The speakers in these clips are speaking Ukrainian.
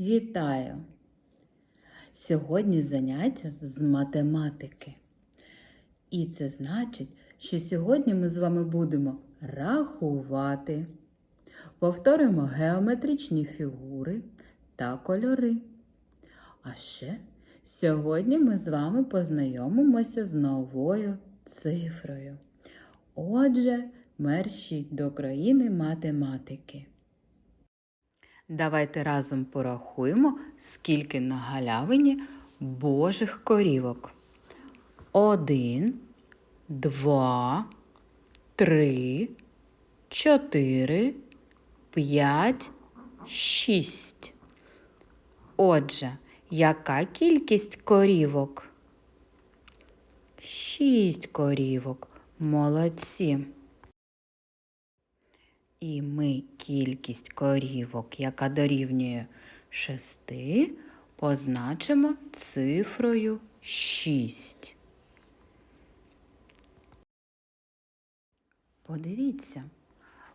Вітаю! Сьогодні заняття з математики. І це значить, що сьогодні ми з вами будемо рахувати, повторимо геометричні фігури та кольори. А ще сьогодні ми з вами познайомимося з новою цифрою. Отже, мерщій до країни математики. Давайте разом порахуємо, скільки на галявині божих корівок. Один, два, три, чотири, п'ять, шість. Отже, яка кількість корівок? Шість корівок. Молодці. І ми кількість корівок, яка дорівнює 6, позначимо цифрою 6. Подивіться,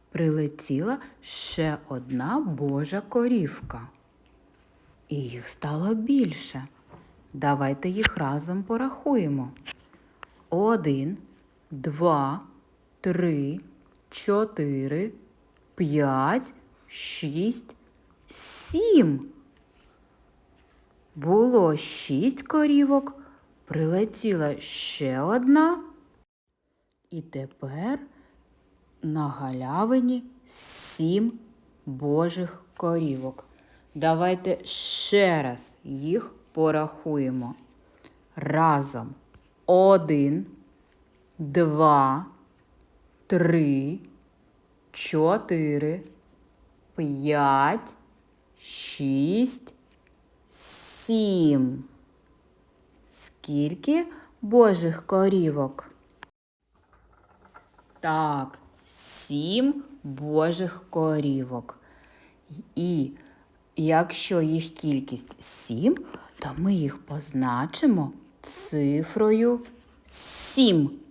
прилетіла ще одна божа корівка. І їх стало більше. Давайте їх разом порахуємо. Один, два, три, чотири, п'ять, шість, сім. Було шість корівок, прилетіла ще одна. І тепер на галявині сім божих корівок. Давайте ще раз їх порахуємо. Разом один, два, три, чотири, п'ять, шість, сім. Скільки божих корівок? Так, сім божих корівок. І якщо їх кількість сім, то ми їх позначимо цифрою сім.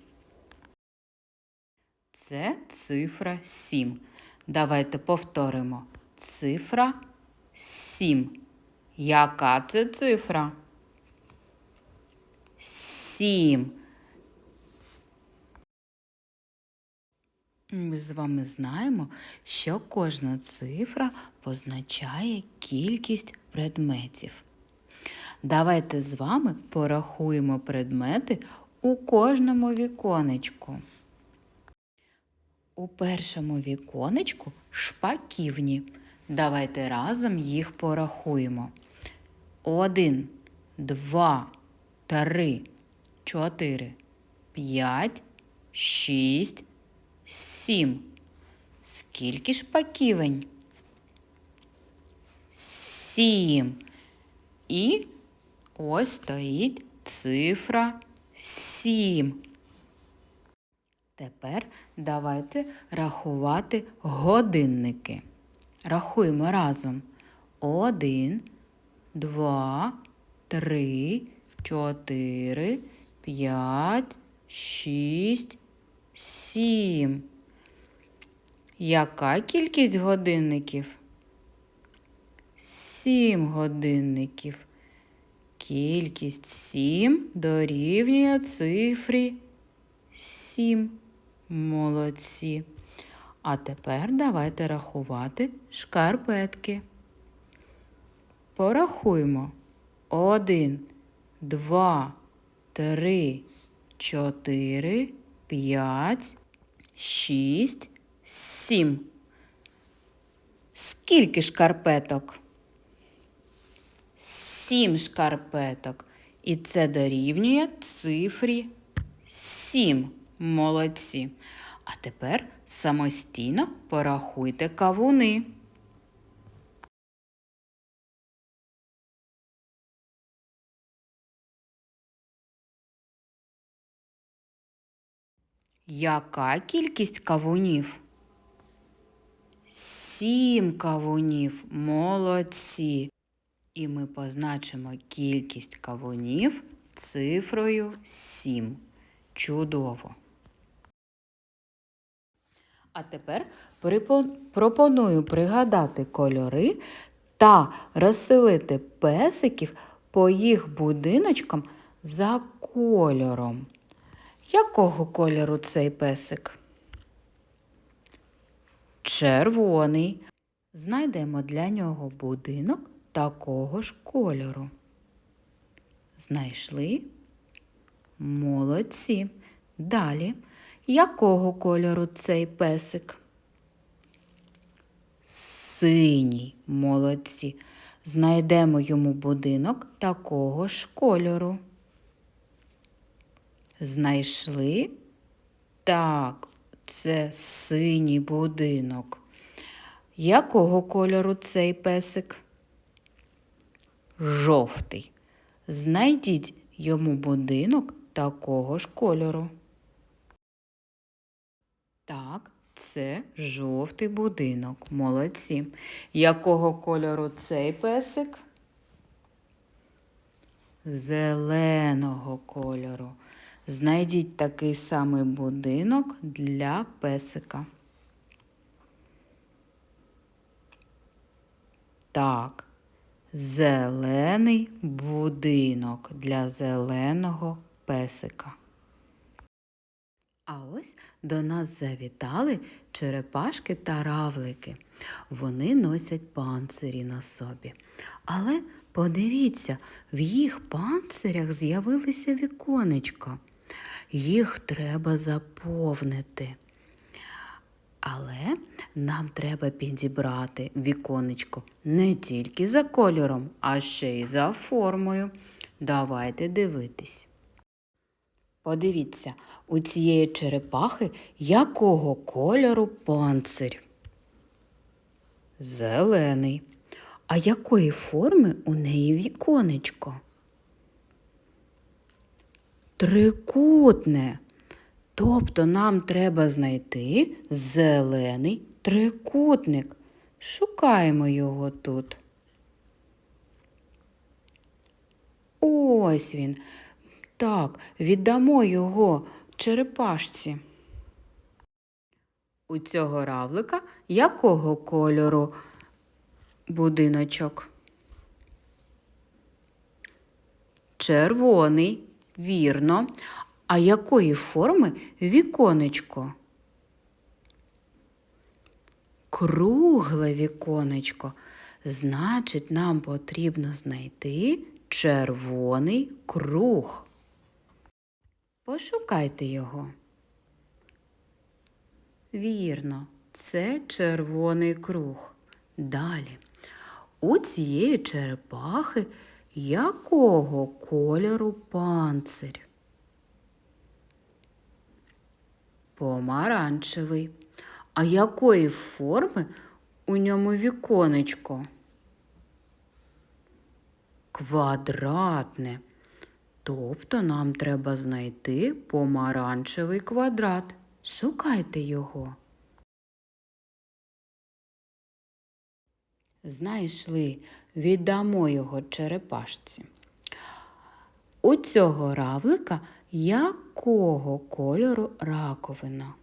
Це цифра 7. Давайте повторимо. Цифра 7. Яка це цифра? 7. Ми з вами знаємо, що кожна цифра позначає кількість предметів. Давайте з вами порахуємо предмети у кожному віконечку. У першому віконечку шпаківні. Давайте разом їх порахуємо. Один, два, три, чотири, п'ять, шість, сім. Скільки шпаківень? Сім. І ось стоїть цифра сім. Тепер давайте рахувати годинники. Рахуємо разом. Один, два, три, чотири, п'ять, шість, сім. Яка кількість годинників? Сім годинників. Кількість сім дорівнює цифрі сім. Молодці. А тепер давайте рахувати шкарпетки. Порахуємо. Один, два, три, чотири, п'ять, шість, сім. Скільки шкарпеток? Сім шкарпеток. І це дорівнює цифрі сім. Молодці. А тепер самостійно порахуйте кавуни. Яка кількість кавунів? Сім кавунів. Молодці. І ми позначимо кількість кавунів цифрою 7. Чудово. А тепер пропоную пригадати кольори та розселити песиків по їх будиночкам за кольором. Якого кольору цей песик? Червоний. Знайдемо для нього будинок такого ж кольору. Знайшли? Молодці. Далі. Якого кольору цей песик? Синій. Молодці. Знайдемо йому будинок такого ж кольору. Знайшли? Так, це синій будинок. Якого кольору цей песик? Жовтий. Знайдіть йому будинок такого ж кольору. Так, це жовтий будинок. Молодці. Якого кольору цей песик? Зеленого кольору. Знайдіть такий самий будинок для песика. Так, зелений будинок для зеленого песика. А ось до нас завітали черепашки та равлики. Вони носять панцирі на собі. Але подивіться, в їх панцирях з'явилися віконечка. Їх треба заповнити. Але нам треба підібрати віконечко не тільки за кольором, а ще й за формою. Давайте дивитись. Подивіться, у цієї черепахи якого кольору панцирь? Зелений. А якої форми у неї віконечко? Трикутне. Тобто нам треба знайти зелений трикутник. Шукаємо його тут. Ось він. Так, віддамо його черепашці. У цього равлика якого кольору будиночок? Червоний, вірно. А якої форми віконечко? Кругле віконечко. Значить, нам потрібно знайти червоний круг. Пошукайте його. Вірно, це червоний круг. Далі. У цієї черепахи якого кольору панцирь? Помаранчевий. А якої форми у ньому віконечко? Квадратне. Тобто нам треба знайти помаранчевий квадрат. Шукайте його. Знайшли, віддамо його черепашці. У цього равлика якого кольору раковина?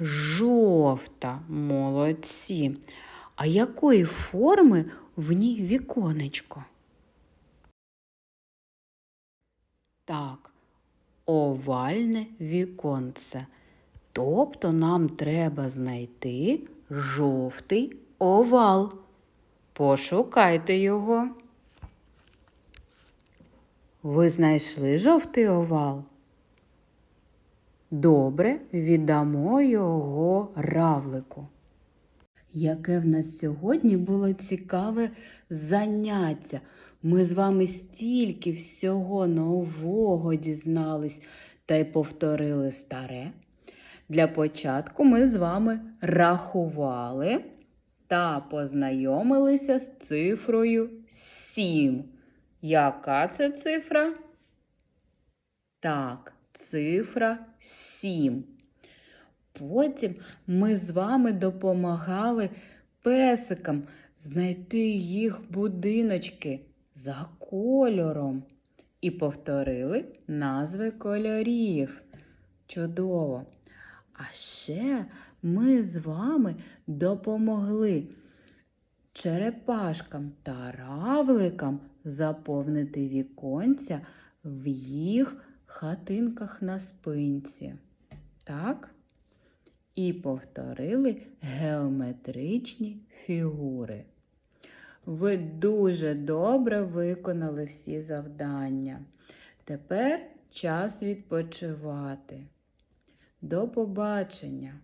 Жовта, молодці. А якої форми в ній віконечко? Так, овальне віконце. Тобто нам треба знайти жовтий овал. Пошукайте його. Ви знайшли жовтий овал? Добре, віддамо його равлику. Яке в нас сьогодні було цікаве заняття. Ми з вами стільки всього нового дізнались та й повторили старе. Для початку ми з вами рахували та познайомилися з цифрою 7. Яка це цифра? Так, цифра 7. Потім ми з вами допомагали песикам знайти їх будиночки за кольором і повторили назви кольорів. Чудово! А ще ми з вами допомогли черепашкам та равликам заповнити віконця в їх хатинках на спинці. Так? І повторили геометричні фігури. Ви дуже добре виконали всі завдання. Тепер час відпочивати. До побачення!